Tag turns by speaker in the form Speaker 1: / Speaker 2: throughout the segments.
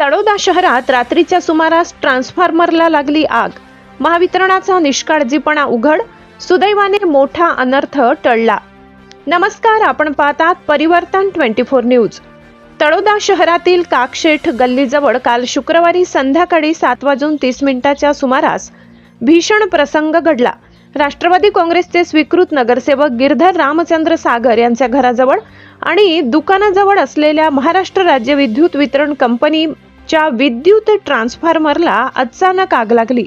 Speaker 1: तळोदा शहरात रात्रीच्या सुमारास ट्रान्सफॉर्मरला लागली आग. महावितरणाचा निष्काळजीपणा उघड सुदैवाने मोठा अनर्थ टळला. नमस्कार आपण पाहतात परिवर्तन ट्वेंटी फोर न्यूज. तळोदा शहरातील काकशेठ गल्लीजवळ काल शुक्रवारी संध्याकाळी सात वाजून तीस मिनिटाच्या सुमारास भीषण प्रसंग घडला. राष्ट्रवादी काँग्रेसचे स्वीकृत नगरसेवक गिरधर रामचंद्र सागर यांच्या घराजवळ आणि दुकानाजवळ असलेल्या महाराष्ट्र राज्य विद्युत वितरण कंपनी च्या विद्युत ट्रान्सफॉर्मरला अचानक आग लागली.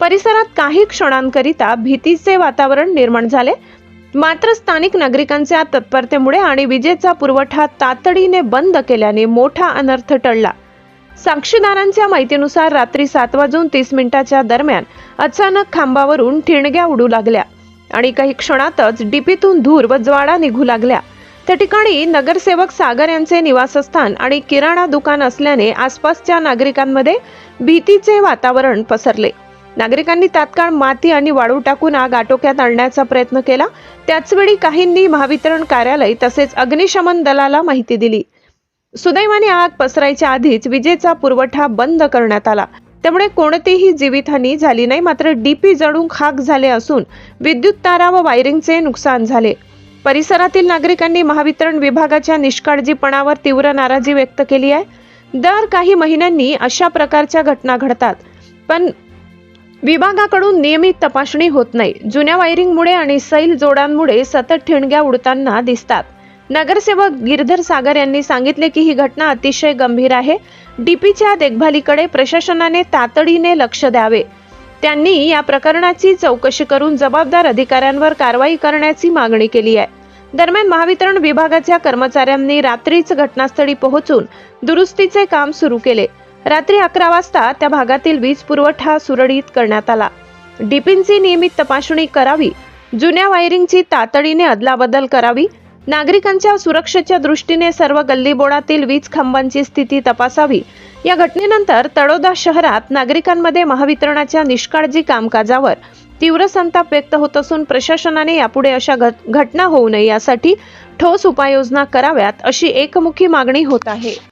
Speaker 1: परिसरात काही क्षणांकरिता भीतीचे वातावरण निर्माण झाले. मात्र स्थानिक नागरिकांच्या तत्परतेमुळे आणि विजेचा पुरवठा तातडीने बंद केल्याने मोठा अनर्थ टळला. साक्षीदारांच्या माहितीनुसार रात्री सात वाजून तीस मिनिटाच्या दरम्यान अचानक खांबावरून ठिणग्या उडू लागल्या आणि काही क्षणातच डीपीतून धूर व ज्वाळा निघू लागल्या. त्या ठिकाणी नगरसेवक सागर यांचे निवासस्थान आणि किराणा दुकान असल्याने आसपासच्या नागरिकांमध्ये भीतीचे वातावरण पसरले. नागरिकांनी तात्काळ माती आणि वाळू टाकून आग आटोक्यात आणण्याचा प्रयत्न केला. त्याचवेळी काहींनी महावितरण कार्यालय तसेच अग्निशमन दलाला माहिती दिली. सुदैवाने आग पसरायच्या आधीच विजेचा पुरवठा बंद करण्यात आला. त्यामुळे कोणतीही जीवितहानी झाली नाही मात्र डीपी जळून खाक झाले असून विद्युत तारा व वायरिंगचे नुकसान झाले. परिसरातील नागरिकांनी महावितरण विभागाच्या निष्काळजीपणावर तीव्र नाराजी व्यक्त केली आहे. दर काही महिन्यांनी अशा प्रकारच्या घटना घडतात. पण विभागाकडून नियमित तपासणी होत नाही. जुन्या वायरिंगमुळे आणि सैल जोडांमुळे सतत ठिणग्या उडताना दिसतात. नगरसेवक गिरधर सागर यांनी सांगितले की ही घटना अतिशय गंभीर आहे. डीपीच्या देखभालीकडे प्रशासनाने तातडीने लक्ष द्यावे. त्यांनी या प्रकरणाची चौकशी करून जबाबदार अधिकाऱ्यांवर कारवाई करण्याची मागणी केली आहे. दरम्यान महावितरण विभागाच्या कर्मचाऱ्यांनी रात्रीच घटनास्थळी पोहोचून दुरुस्तीचे काम सुरू केले. रात्री अकरा वाजता त्या भागातील वीज पुरवठा सुरळीत करण्यात आला. डीपींची नियमित तपासणी करावी जुन्या वायरिंगची तातडीने अदलाबदल करावी नागरिकांच्या सुरक्षेच्या दृष्टीने सर्व गल्लीबोळातील वीज खांबांची स्थिती तपासावी या घटनेनंतर तळोदा शहरात नागरिकांमध्ये महावितरणाच्या निष्काळजी कामकाजावर तीव्र संताप व्यक्त होत असून प्रशासनाने यापुढे अशा घट- घटना होऊ नये यासाठी ठोस उपाययोजना कराव्यात अशी एकमुखी मागणी होत आहे.